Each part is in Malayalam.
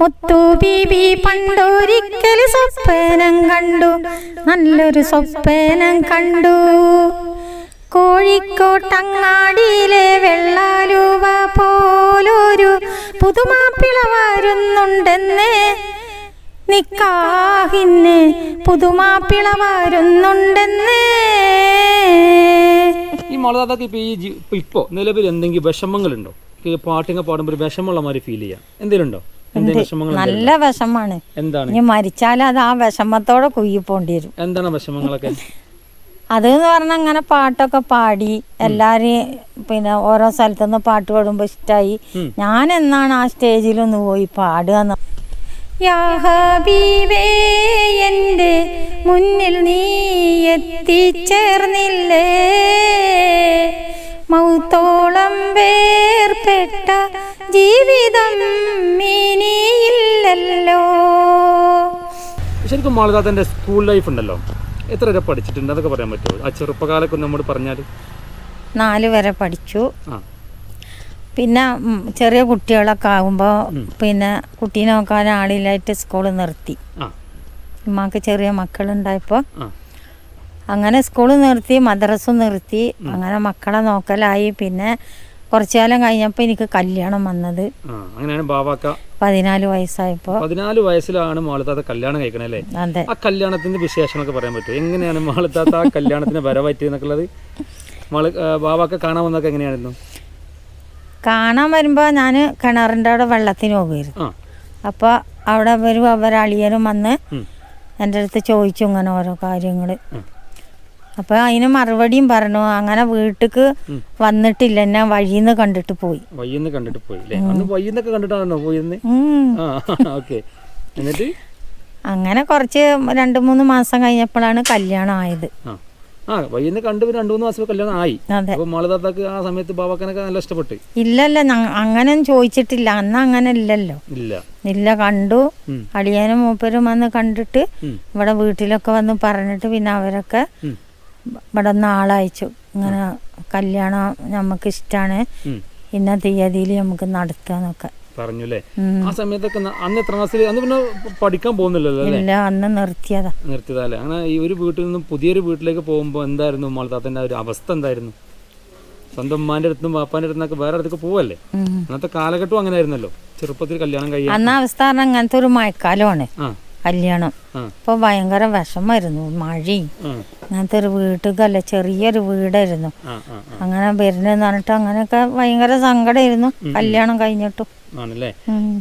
മുത്തു ബീബി പണ്ടൊരിക്കൽ സ്വപ്നം കണ്ടു. നല്ലൊരു സ്വപ്നം കണ്ടു. കോഴിക്കോട്ടങ്ങാടിയിലെ വെള്ളാലൂവ പോലൊരു പുതുമാപ്പിള വരുന്നുണ്ടെന്നേ നിക്കാഹിന്ന് പുതുമാപ്പിള വരുന്നുണ്ടെന്നേ ഈ മാളദാതാക്ക് ഇപ്പൊ ഈ ഇപ്പോ നിലവിൽ എന്തെങ്കിലും വിഷമങ്ങളുണ്ടോ? പാട്ടിങ്ങ പാടുമ്പോൾ ഒരു വിഷമമുള്ള മാതിരി ഫീൽ ചെയ്യാം എന്തെങ്കിലും ഉണ്ടോ നല്ല വിഷമാണ് എന്താണ്? ഇനി മരിച്ചാൽ അത് ആ വിഷമത്തോടെ കുയ്യിപ്പോണ്ടി വരും എന്താണ് വിഷമങ്ങളൊക്കെ? അത് എന്ന് പറഞ്ഞാൽ അങ്ങനെ പാട്ടൊക്കെ പാടി എല്ലാരെയും പിന്നെ ഓരോ സ്ഥലത്തുനിന്ന് പാട്ട് പാടുമ്പോൾ ഇഷ്ടമായി ഞാൻ എന്നാണ് ആ സ്റ്റേജിലൊന്ന് പോയി പാടുക എന്ന് യാ ഹബീബേ എന്റെ മുന്നിൽ നീ എത്തിച്ചേർന്നില്ലേ? മൗത്തോളം വേർപ്പെട്ട ജീവിതം ഇനിയില്ലല്ലോ. ശരിക്കും മാളദാത്തന്റെ സ്കൂൾ ലൈഫ് ഉണ്ടല്ലോ? എത്ര വരെ പഠിച്ചിട്ടുണ്ട്? അതൊക്കെ പറയാൻ പറ്റുമോ? ആ ചെറുപ്പകാലൊക്കെ നമ്മോട് പറഞ്ഞാൽ നാല് വരെ പഠിച്ചു. പിന്നെ ചെറിയ കുട്ടികളൊക്കെ ആകുമ്പോൾ പിന്നെ കുട്ടീനെ നോക്കാൻ ആളില്ലായിട്ട് സ്കൂൾ നിർത്തി. ഉമ്മാക്ക് ചെറിയ മക്കളുണ്ടായപ്പോൾ അങ്ങനെ സ്കൂൾ നിർത്തി മദ്രസും നിർത്തി അങ്ങനെ മക്കളെ നോക്കലായി. പിന്നെ കുറച്ചു കാലം കഴിഞ്ഞപ്പോൾ എനിക്ക് കല്യാണം വന്നത്. അങ്ങനെയാണ് ബാവാക്ക. പതിനാല് വയസ്സായപ്പോ. പതിനാല് വയസ്സിലാണ് മാളത്താത്ത കല്യാണം കഴിക്കണേ അല്ലേ? അതെ. ആ കല്യാണത്തിന്റെ വിശേഷങ്ങളൊക്കെ പറയാൻ പറ്റും എങ്ങനെയാണ് മാളത്താത്ത ആ കല്യാണത്തിന് വരവറ്റിയെന്നൊക്കെയുള്ളത് മാൾ ബാബാക്ക കാണാൻ വന്നൊക്കെ എങ്ങനെയായിരുന്നു? കാണാൻ വരുമ്പോൾ ഞാൻ കിണറിന്റെ അവിടെ വെള്ളത്തിന് പോകുമായിരുന്നു അപ്പൊ അപ്പോൾ അവിടെ വരും അവരളിയനും വന്ന്. എന്റെ അടുത്ത് ചോദിച്ചു ഇങ്ങനെ ഓരോ കാര്യങ്ങൾ ഉം. അപ്പോൾ അതിന് മറുപടിയും പറഞ്ഞു. അങ്ങനെ വീട്ടിക്ക് വന്നിട്ടില്ല. ഞാൻ വഴിന്ന് കണ്ടിട്ട് പോയി. വഴിന്ന് കണ്ടിട്ട് പോയി അന്ന് വഴിന്നൊക്കെ കണ്ടിട്ടാണോ. ആ ഓക്കെ. എന്നിട്ട്? അങ്ങനെ കുറച്ച് രണ്ട് മൂന്ന് മാസം കഴിഞ്ഞപ്പോഴാണ് കല്യാണം ആയത്. ആ. വൈകുന്നേരം കണ്ടു രണ്ടു മൂന്ന് മാസം കല്യാണം ആയി. അപ്പൊ മാളിതാത്താക്ക് ആ സമയത്ത് ബാബാക്കനൊക്കെ നല്ല ഇഷ്ടപ്പെട്ടു? ഇല്ലല്ല അങ്ങനെ ചോദിച്ചിട്ടില്ല. അന്ന് അങ്ങനെ ഇല്ലല്ലോ. ഇല്ല. ഇല്ല കണ്ടു. അടിയാനും അളിയനും മൂപ്പരും വന്ന് കണ്ടിട്ട്. ഇവിടെ വീട്ടിലൊക്കെ വന്ന് പറഞ്ഞിട്ട് പിന്നെ അവരൊക്കെ. ഇവിടെ നിന്ന് ആളയച്ചു. ഇങ്ങനെ കല്യാണം നമുക്ക് ഇഷ്ടമാണ് ഇന്ന തീയതിയിൽ നമുക്ക് നടത്താന്നൊക്കെ. പറഞ്ഞു അല്ലേ ആ സമയത്തൊക്കെ അന്ന് എത്ര ക്ലാസ്സിൽ അന്ന് പിന്നെ പഠിക്കാൻ പോകുന്നില്ലല്ലോ ഇല്ല അന്ന് നിർത്തിയതാ. നിർത്തിയതല്ലേ? അങ്ങനെ ഈ ഒരു വീട്ടിൽ നിന്നും പുതിയൊരു വീട്ടിലേക്ക് പോകുമ്പോൾ എന്തായിരുന്നു ആ ഒരു അവസ്ഥ എന്തായിരുന്നു? സ്വന്തം ഉമ്മാന്റെ അടുത്തും പാപ്പാന്റെ അടുത്തുനിന്നൊക്കെ വേറെ അടുത്തേക്ക് പോവല്ലേ. അന്നത്തെ കാലഘട്ടം അങ്ങനെ ആയിരുന്നല്ലോ ചെറുപ്പത്തിൽ കല്യാണം കഴിയാൻ. അന്ന അവസ്ഥ അങ്ങനത്തെ ഒരു മഴക്കാലമാണ്. ആ. കല്യാണം. അപ്പോൾ ഭയങ്കര വിഷമായിരുന്നു മഴയും. അങ്ങനത്തെ ഒരു വീട്ടിലല്ല ചെറിയൊരു വീടായിരുന്നു. അങ്ങനെ വരുന്നെന്ന് പറഞ്ഞിട്ട് അങ്ങനെയൊക്കെ ഭയങ്കര സങ്കടമായിരുന്നു കല്യാണം കഴിഞ്ഞിട്ടും. ആണല്ലേ?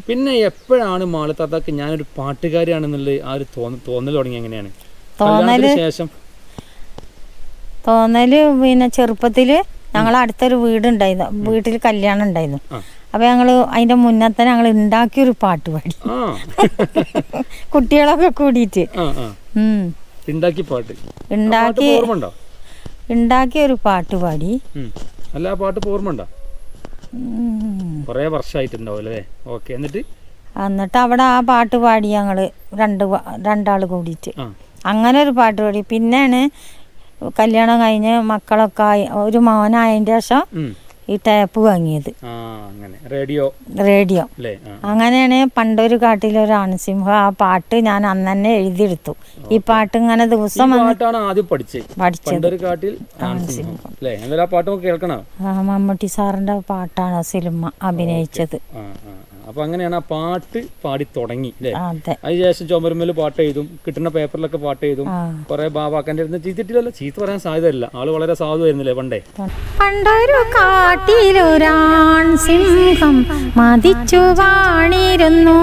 പിന്നെ എപ്പോഴാണ് മാളത്താത്താക്ക് ഞാനൊരു പാട്ടുകാരിയാണെന്നുള്ള ആ ഒരു തോന്നൽ തുടങ്ങി എങ്ങനെയാണ്? തോന്നൽ ശേഷം? തോന്നൽ പിന്നെ ചെറുപ്പത്തിൽ ഞങ്ങൾ അടുത്തൊരു വീടുണ്ടായിരുന്നു. വീട്ടിൽ കല്യാണം ഉണ്ടായിരുന്നു. അപ്പൊ ഞങ്ങൾ അതിന്റെ തന്നെ ഞങ്ങൾ ഉണ്ടാക്കിയൊരു പാട്ട് പാടി. കുട്ടികളൊക്കെ കൂടിയിട്ട്. ഉണ്ടാക്കി പാട്ട്. ആ പാട്ട് ഉണ്ടാക്കി ഓർമ്മ ഉണ്ടോ ഉണ്ടാക്കിയൊരു പാട്ട് പാടി. അല്ല ആ പാട്ട് ഓർമ്മണ്ടോ കുറേ വർഷമായിട്ടുണ്ടാവും അല്ലേ? ഓക്കെ എന്നിട്ട്? എന്നിട്ട് അവിടെ ആ പാട്ട് പാടി ഞങ്ങൾ രണ്ട് രണ്ടാൾ കൂടിയിട്ട്. അങ്ങനെ ഒരു പാട്ട് പാടി. പിന്നെയാണ് കല്യാണം കഴിഞ്ഞ് മക്കളൊക്കെ ആയി ഒരു മോനായതിന്റെ ശേഷം. ഈ ടേപ്പ് വാങ്ങിയത്. റേഡിയോ. റേഡിയോ. അങ്ങനെയാണ് പണ്ടൊരു കാട്ടിലൊരു ആൺസിംഹം ആ പാട്ട് ഞാൻ അന്ന് തന്നെ എഴുതിയെടുത്തു. ഈ പാട്ട് ഇങ്ങനെ ദിവസം പഠിച്ചത്. മമ്മൂട്ടി സാറിന്റെ പാട്ടാണ് സിനിമ അഭിനയിച്ചത്. അപ്പൊ അങ്ങനെയാണ് ആ പാട്ട് പാടി തുടങ്ങി അല്ലേ അതെ. അതിനുശേഷം ചുമരുമേൽ പാട്ട് എഴുതും കിട്ടുന്ന പേപ്പറിലൊക്കെ പാട്ട് എഴുതും. കൊറേ കുറെ ചീത്തിട്ടില്ല അടുത്ത് ചീത്തിട്ടില്ലല്ലോ ചീത്ത പറയാൻ സാധ്യതയില്ല. ആൾ വളരെ സാധുവായിരുന്നില്ലേ പണ്ടേ? പണ്ടൊരു കാട്ടിലൊരാൺ സിംഹം മതിച്ചു വാണിരുന്നു.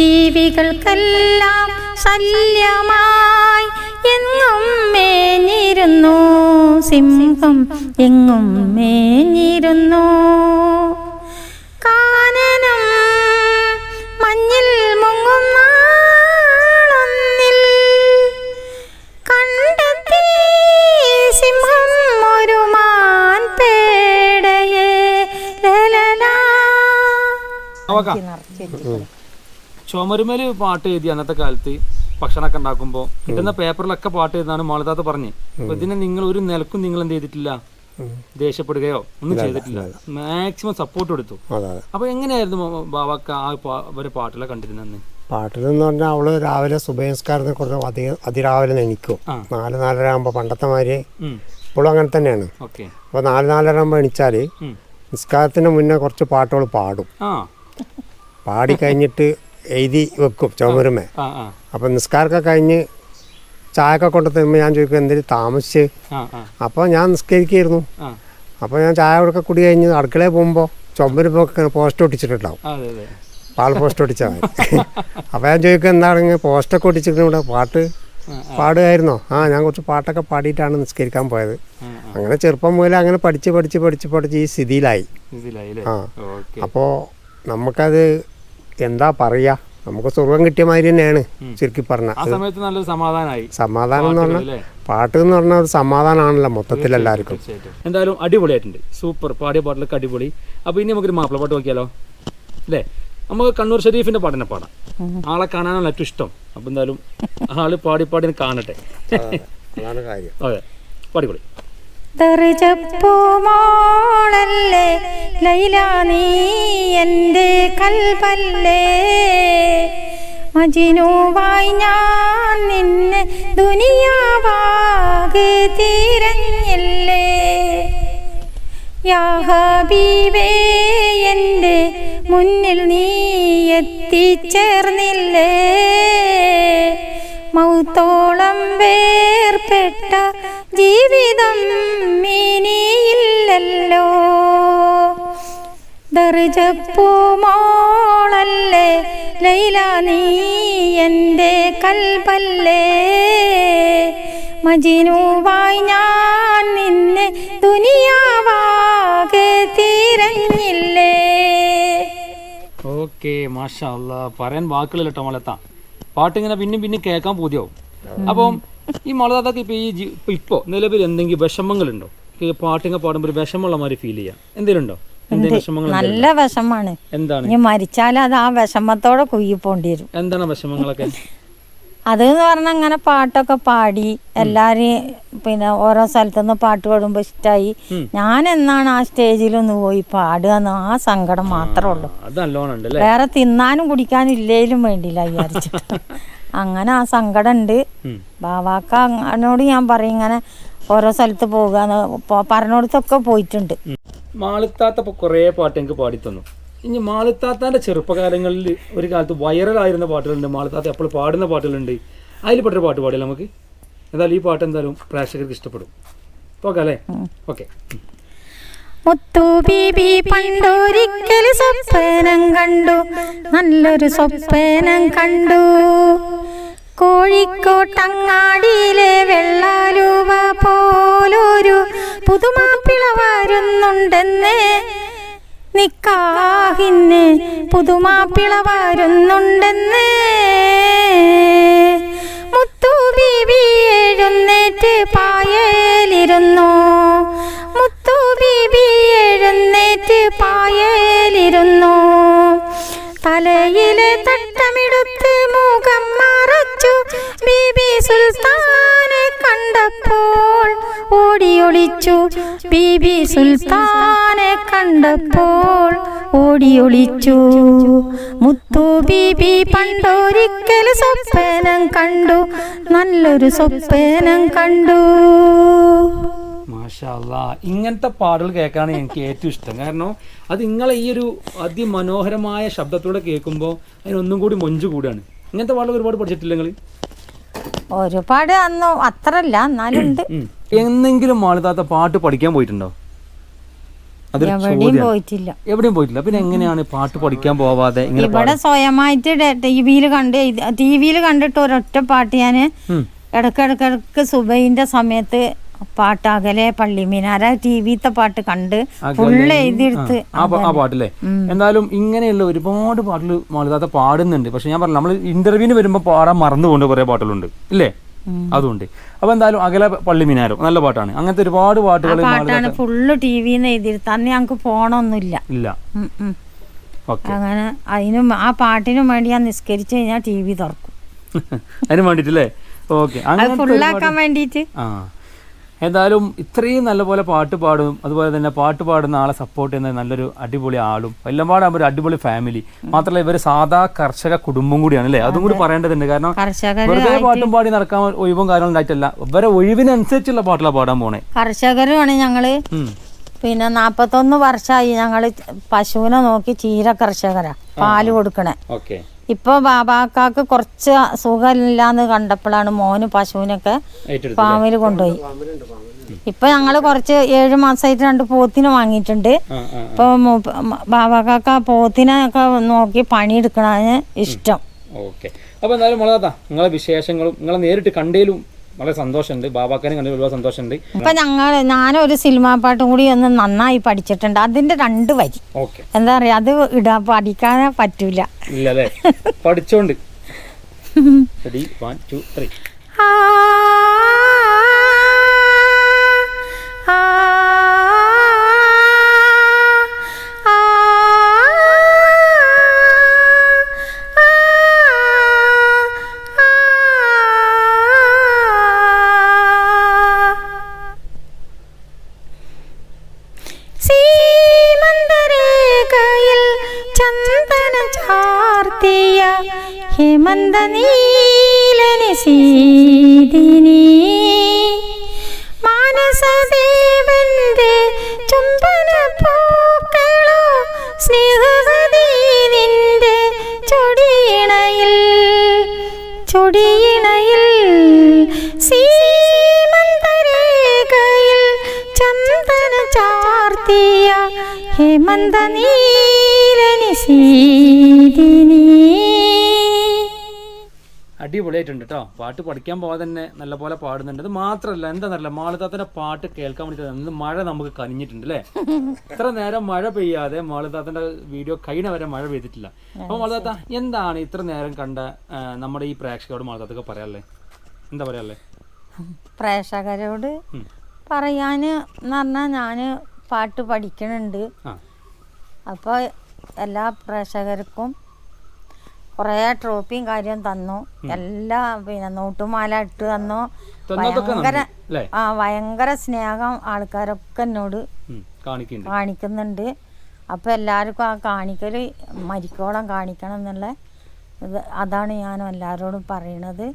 ജീവികൾക്കെല്ലാം ശല്യമായി എങ്ങും മേഞ്ഞിരുന്നു. സിംഹം എങ്ങും മേഞ്ഞിരുന്നു. ചുമരുമേൽ പാട്ട് എഴുതി അന്നത്തെ കാലത്ത് ഭക്ഷണമൊക്കെ ഉണ്ടാക്കുമ്പോൾ കിട്ടുന്ന പേപ്പറിലൊക്കെ പാട്ട് എഴുതാണ് മാളിതാത്ത പറഞ്ഞ്. അപ്പൊ ഇതിനെ നിങ്ങൾ ഒരു നിലക്കും നിങ്ങൾ എന്ത് ചെയ്തിട്ടില്ല? ദേഷ്യപ്പെടുകയോ ഒന്നും ചെയ്തിട്ടില്ല. മാക്സിമം സപ്പോർട്ട് കൊടുത്തു അപ്പൊ എങ്ങനെയായിരുന്നു ബാബാക്ക ബാവാക്ക ആ ഒരു അവരെ പാട്ടിലൊക്കെ കണ്ടിരുന്നെന്ന് പാട്ടിലെന്ന് പറഞ്ഞാൽ അവൾ രാവിലെ സുബഹസ്കാരത്തെ കുറച്ച് അതി അതിരാവിലെ എണീക്കും. നാല് നാലര ആകുമ്പോൾ പണ്ടത്തെ മാതിരി. ഇപ്പോഴും അങ്ങനെ തന്നെയാണ്. അപ്പൊ അപ്പോൾ നാല് നാലര ആകുമ്പോൾ എണിച്ചാൽ. നിസ്കാരത്തിന് മുന്നേ കുറച്ച് പാട്ടുകൾ പാടും. ആ. പാടി കഴിഞ്ഞിട്ട് എഴുതി വെക്കും ചുമരുമേ. അപ്പം നിസ്കാരമൊക്കെ കഴിഞ്ഞ് ചായയൊക്കെ കൊണ്ടു തരുമ്പോൾ ഞാൻ ചോദിക്കും എന്തേലും താമസിച്ച്? അപ്പോൾ ഞാൻ നിസ്കരിക്കായിരുന്നു. അപ്പൊ അപ്പോൾ ഞാൻ ചായ കൊടുക്ക കുടി കഴിഞ്ഞ് അടുക്കളയിൽ പോകുമ്പോൾ ചുമരുമൊക്കെ പോസ്റ്റ് ഒട്ടിച്ചിട്ടുണ്ടാവും. പാൽ പോസ്റ്റ് ഒട്ടിച്ചാൽ മതി അപ്പോൾ ഞാൻ ചോദിക്കും എന്താണ് പോസ്റ്റൊക്കെ ഒട്ടിച്ചിട്ട് ഇവിടെ പാട്ട്? പാടുമായിരുന്നോ ആ. ഞാൻ കുറച്ച് പാട്ടൊക്കെ പാടിയിട്ടാണ് നിസ്കരിക്കാൻ പോയത്. അങ്ങനെ ചെറുപ്പം മുതലേ അങ്ങനെ പഠിച്ച് പഠിച്ച് പഠിച്ച് പഠിച്ച് ഈ സ്ഥിതിയിലായി. ആ. അപ്പോൾ നമുക്കത് എന്താ പറയാ? നമുക്ക് സ്വർഗം കിട്ടിയ മാതിരി തന്നെയാണ് ചുരുക്കി പറഞ്ഞ. സമാധാനമായി സമാധാനം എന്ന് പറഞ്ഞാൽ പാട്ട് എന്ന് പറഞ്ഞാൽ ഒരു സമാധാനമാണല്ലോ മൊത്തത്തിൽ എല്ലാവർക്കും. എന്തായാലും അടിപൊളിയായിട്ടുണ്ട്. സൂപ്പർ. പാടിയ പാട്ടിലൊക്കെ അടിപൊളി. അപ്പോൾ ഇനി നമുക്കൊരു മാപ്പിള പാട്ട് നോക്കിയാലോ? അല്ലേ? നമുക്ക് കണ്ണൂർ ഷെരീഫിന്റെ പാട്ടിനെ പാടാം. ആളെ കാണാനാണ് ഏറ്റവും ഇഷ്ടം. അപ്പോൾ എന്തായാലും ആൾ പാടി പാടി കാണട്ടെ. അതാണ് കാര്യം. അതെ. പാടിക്കൊള്ളി തെറിച്ചപ്പൂമോളല്ലേ ലൈല നീ എന്റെ കൽപ്പല്ലേ? മജിനുവായി ഞാൻ നിന്നെ ദുനിയാവാകെ തിരഞ്ഞില്ലേ? യാഹബീവേ എന്റെ മുന്നിൽ നീ എത്തിച്ചേർന്നില്ലേ? മൗത്തോളം വേർപ്പെട്ട ജീവിതം ഇനിയില്ലല്ലോ. ദർജപ്പൂമോളല്ലേ ലൈല നീ എന്റെ കൽപ്പല്ലേ മജിനുവായി ഞാൻ നിന്നെ ദുനിയാവാകെ തിരഞ്ഞില്ലേ. ഓക്കെ മാഷാ പറയാൻ വാക്കുകളില്ല കേട്ടോ മോളെത്താ പാട്ട് ഇങ്ങനെ പിന്നെയും പിന്നെ കേൾക്കാൻ പൂതിയാവും. അപ്പം ഈ മോളതാത്തൊക്കെ ഇപ്പൊ ഈ ഇപ്പോൾ ഇപ്പൊ ഇപ്പോ നിലവിൽ എന്തെങ്കിലും വിഷമങ്ങളുണ്ടോ? ഈ പാട്ടിങ്ങനെ പാടുമ്പോൾ ഒരു വിഷമമുള്ള മാതിരി ഫീൽ ചെയ്യാം എന്തെങ്കിലും ഉണ്ടോ? നല്ല വിഷമാണ്. എന്താണ്? ഇനി മരിച്ചാൽ അത് ആ വിഷമത്തോടെ കുയ്യിപ്പോണ്ടി വരും. എന്താണ് വിഷമങ്ങളൊക്കെ? അത് എന്ന് പറഞ്ഞാൽ അങ്ങനെ പാട്ടൊക്കെ പാടി എല്ലാവരെയും പിന്നെ ഓരോ സ്ഥലത്തുനിന്ന് പാട്ട് പാടുമ്പോൾ ഇഷ്ടമായി ഞാൻ എന്നാണ് ആ സ്റ്റേജിലൊന്ന് പോയി പാടുക എന്ന് ആ സങ്കടം മാത്രമേ ഉള്ളൂ. വേറെ തിന്നാനും കുടിക്കാനും ഇല്ലേലും വേണ്ടില്ല വിചാരിച്ചിട്ട്. അങ്ങനെ ആ സങ്കടം ഉണ്ട്. ബാവാക്ക അങ്ങനോട് ഞാൻ പറയും ഇങ്ങനെ ഓരോ സ്ഥലത്ത് പോകുക പറഞ്ഞോടത്തൊക്കെ പോയിട്ടുണ്ട്. മാളിത്താത്ത ഇപ്പൊ കുറേ പാട്ട് എനിക്ക് പാടി തന്നു ഇനി മാളിത്താത്താന്റെ ചെറുപ്പകാലങ്ങളിൽ ഒരു കാലത്ത് വൈറലായിരുന്ന പാട്ടുകളുണ്ട്. മാളിത്താത്ത എപ്പോഴും പാടുന്ന പാട്ടുകളുണ്ട്. അതിൽ പെട്ടൊരു പാട്ട് പാടില്ല നമുക്ക്? എന്തായാലും ഈ പാട്ട് എന്തായാലും പ്രേക്ഷകർക്ക് ഇഷ്ടപ്പെടും. ഓക്കെ അല്ലേ? ഓക്കെ. മുത്തു ബീബി പണ്ടൊരിക്കൽ സ്വപ്നം കണ്ടു. നല്ലൊരു സ്വപ്നം കണ്ടു. കോഴിക്കോട്ടങ്ങാടിയിലെ വെള്ളാരൂപ പോലൊരു പുതുമാപ്പിള വരുന്നുണ്ടെന്ന് നിക്കാഹിന്ന് പുതുമാപ്പിള വരുന്നുണ്ടെന്ന്. മുത്തു ബീവി എഴുന്നേറ്റ് പായലിരുന്നു. മുത്തു ബീവി എഴുന്നേറ്റ് പായേലിരുന്നു. തലയിലെ തട്ടമെടുത്ത് മുഖം മറച്ചു ബീബി സുൽത്താനെ കണ്ടപ്പോൾ ഓടിയൊളിച്ചു. ബീബി സുൽത്താനെ കണ്ടപ്പോൾ ഓടിയൊളിച്ചു. മുത്തു ബീബി പണ്ടൊരിക്കൽ സ്വപ്നം കണ്ടു. നല്ലൊരു സ്വപ്നം കണ്ടു. മാഷാ അല്ലാ ഇങ്ങനത്തെ പാട്ടുകൾ കേൾക്കാനാണ് എനിക്ക് ഏറ്റവും ഇഷ്ടം. കാരണം അത് നിങ്ങളെ ഈ ഒരു അതിമനോഹരമായ ശബ്ദത്തോടെ കേൾക്കുമ്പോൾ അതിനൊന്നും കൂടി മൊഞ്ചു കൂടിയാണ് ഇങ്ങനത്തെ പാട്ടുകൾ ഒരുപാട് പഠിച്ചിട്ടില്ല നിങ്ങൾ ഒരുപാട് അന്ന് അത്രല്ല എന്നെങ്കിലും മാളിതാത്ത പാട്ട് പഠിക്കാൻ പോയിട്ടുണ്ടോ? പോയിട്ടില്ല. എവിടെയും പോയിട്ടില്ല. പിന്നെ എങ്ങനെയാണ് പാട്ട് പഠിക്കാൻ പോവാതെ ഇവിടെ സ്വയമായിട്ട് ടി വിയിൽ കണ്ട് ടി വിയിൽ കണ്ടിട്ട് ഒരൊറ്റ പാട്ട് ഞാൻ. ഇടക്കിടക്കിടക്ക് സുബൈന്റെ സമയത്ത് പാട്ട് അകലെ പള്ളിമീനാര ടി വിത്തെ പാട്ട് കണ്ട് ഫുള്ള് എഴുതിയെടുത്ത് ആ പാട്ടല്ലേ? എന്തായാലും ഇങ്ങനെയുള്ള ഒരുപാട് പാട്ടുകൾ മാളിതാത്ത പാടുന്നുണ്ട്. പക്ഷെ ഞാൻ പറഞ്ഞു നമ്മൾ ഇന്റർവ്യൂവിന് വരുമ്പോൾ പാടാൻ മറന്നു പോകുന്ന കുറെ പാട്ടുകളുണ്ട്. ഇല്ലേ? അതുകൊണ്ട് അപ്പൊ എന്തായാലും അകല പള്ളി മിനാരോ നല്ല പാട്ടാണ്. അങ്ങനത്തെ ഒരുപാട് പാട്ടുകൾ പാട്ടാണ് ഫുള്ള് ടി വിന്ന് എഴുതിയെടുത്ത്. അന്ന് ഞങ്ങൾക്ക് ഫോണൊന്നുമില്ല. ഇല്ല. അങ്ങനെ അതിനും ആ പാട്ടിനും വേണ്ടി ഞാൻ നിസ്കരിച്ചു കഴിഞ്ഞാൽ ടി വി തുറക്കും. അതിന് വേണ്ടിട്ടല്ലേ ഓക്കെ. ഫുള്ളാക്കാൻ വേണ്ടിട്ട് ആ. ഏതായാലും ഇത്രയും നല്ലപോലെ പാട്ട് പാടും അതുപോലെ തന്നെ പാട്ട് പാടുന്ന ആളെ സപ്പോർട്ട് ചെയ്യുന്ന നല്ലൊരു അടിപൊളി ആളും. എല്ലാം പാടാകുമ്പോൾ ഒരു അടിപൊളി ഫാമിലി മാത്രമല്ല ഇവർ സാധാ കർഷക കുടുംബം കൂടിയാണ് അല്ലേ? അതും കൂടി പറയേണ്ടതുണ്ട്. കാരണം വെറുതെ പാട്ടും പാടി നടക്കാൻ ഒഴിവും കാര്യങ്ങളും ഉണ്ടായിട്ടല്ല. ഇവരെ ഒഴിവിനനുസരിച്ചുള്ള പാട്ടിലാണ് പാടാൻ പോണേ. കർഷകരുമാണ് ഞങ്ങൾ. പിന്നെ നാപ്പത്തൊന്ന് വർഷമായി ഞങ്ങൾ പശുവിനെ നോക്കി ചീര കർഷകരാ പാൽ കൊടുക്കണേ. ഓക്കെ. ഇപ്പൊ ബാബാക്കാക്ക് കുറച്ച് സുഖമില്ലാന്ന് കണ്ടപ്പോഴാണ് മോന് പശുവിനൊക്കെ ഫാമിൽ കൊണ്ടുപോയി. ഇപ്പൊ ഞങ്ങൾ കുറച്ച് ഏഴ് മാസമായിട്ട് രണ്ട് പോത്തിനെ വാങ്ങിയിട്ടുണ്ട്. ഇപ്പൊ ബാബാക്കാക്ക പോത്തിനെ ഒക്കെ നോക്കി പണിയെടുക്കണതിന് ഇഷ്ടം. ഓക്കെ. അപ്പോൾ എന്തായാലും മുളകാത്ത നിങ്ങളെ വിശേഷങ്ങളും നിങ്ങളെ നേരിട്ട് കണ്ടേലും വളരെ സന്തോഷമുണ്ട്. ബാബാക്കാനെ കണ്ടു ഒരുപാട് സന്തോഷമുണ്ട്. ഇപ്പൊ ഞങ്ങൾ ഞാനൊരു സിനിമാ പാട്ടും കൂടി ഒന്ന് നന്നായി പഠിച്ചിട്ടുണ്ട്. അതിന്റെ രണ്ട് വരി. ഓക്കെ. എന്താ പറയാ അത് ഇടാ പഠിക്കാൻ പറ്റൂല. ഇല്ലേ പഠിച്ചോണ്ട്. റെഡി വൺ ടു ത്രീ ആ, അടിപൊളിയായിട്ടുണ്ട് കേട്ടോ പാട്ട് പഠിക്കാൻ പോകാതെ തന്നെ നല്ലപോലെ പാടുന്നുണ്ട്. അത് മാത്രമല്ല എന്താന്നറിയില്ല മാളിതാത്തന്റെ പാട്ട് കേൾക്കാൻ വേണ്ടിയിട്ട് ഇന്ന് മഴ നമുക്ക് കനിഞ്ഞിട്ടുണ്ട് അല്ലേ ഇത്ര നേരം മഴ പെയ്യാതെ മാളിതാത്തന്റെ വീഡിയോ കഴിഞ്ഞ വരെ മഴ പെയ്തിട്ടില്ല. അപ്പൊ മാളിതാത്ത എന്താണ് ഇത്ര നേരം കണ്ട നമ്മുടെ ഈ പ്രേക്ഷകരോട് മാളിതാത്തൊക്കെ പറയാല്ലേ? എന്താ പറയാല്ലേ? പ്രേക്ഷകരോട്. പറയാന് എന്ന് പറഞ്ഞാൽ ഞാൻ പാട്ട് പഠിക്കണുണ്ട്. അപ്പൊ അപ്പോൾ എല്ലാ പ്രേക്ഷകർക്കും കുറേ ട്രോഫിയും കാര്യം തന്നു. എല്ലാ പിന്നെ നോട്ടുമാല ഇട്ട് തന്നു. ഭയങ്കര ആ ഭയങ്കര സ്നേഹം ആൾക്കാരൊക്കെ എന്നോട് കാണിക്കുന്നുണ്ട്. അപ്പൊ എല്ലാവർക്കും ആ കാണിക്കൽ മരിക്കോളം കാണിക്കണം എന്നുള്ള അതാണ് ഞാൻ എല്ലാവരോടും പറയണത്.